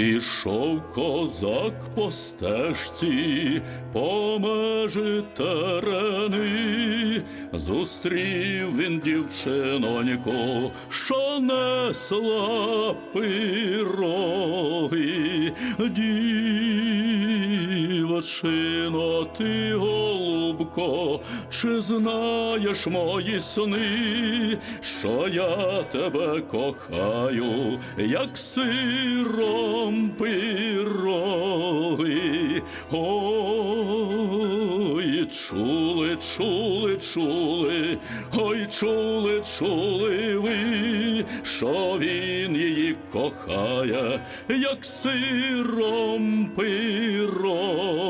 Ішов козак по стежці, по межі терени, зустрів він дівчиноньку, що несла пироги. Дівчино, ти, голубко, чи знаєш мої сни, що я тебе кохаю, як сиром пироги. Ой, чули, чули, чули, ой, чули, чули ви, що він її кохає, як сиром пироги.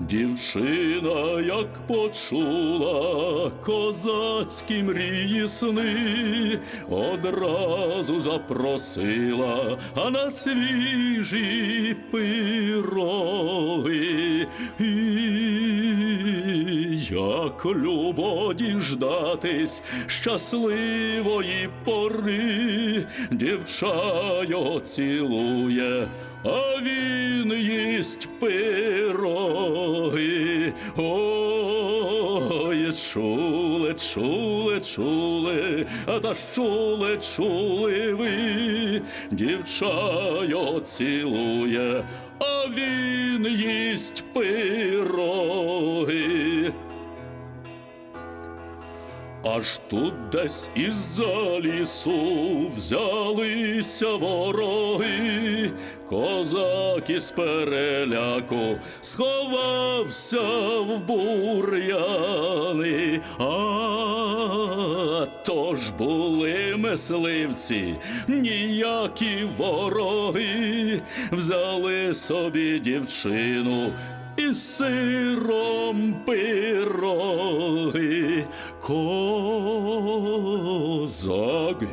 Дівчина, як почула козацькі мрії сни, одразу запросила, а на свіжі пироги. Як любо діждатись щасливої пори, дівча його цілує, а він їсть пироги. Ой, чули, чули, чули, а та ж чули, чули ви, дівча його цілує, а він їсть пироги. Аж тут десь із-за лісу взялися вороги, козак із переляку сховався в бур'яни. А то ж були мисливці, ніякі вороги, взяли собі дівчину і сиром пироги. Козак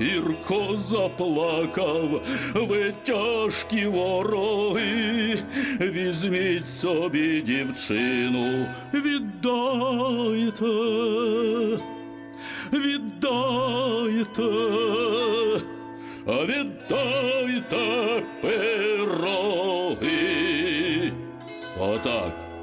гірко заплакав, ви тяжкі вороги, візьміть собі дівчину, віддайте, віддайте, віддайте пироги. Отак.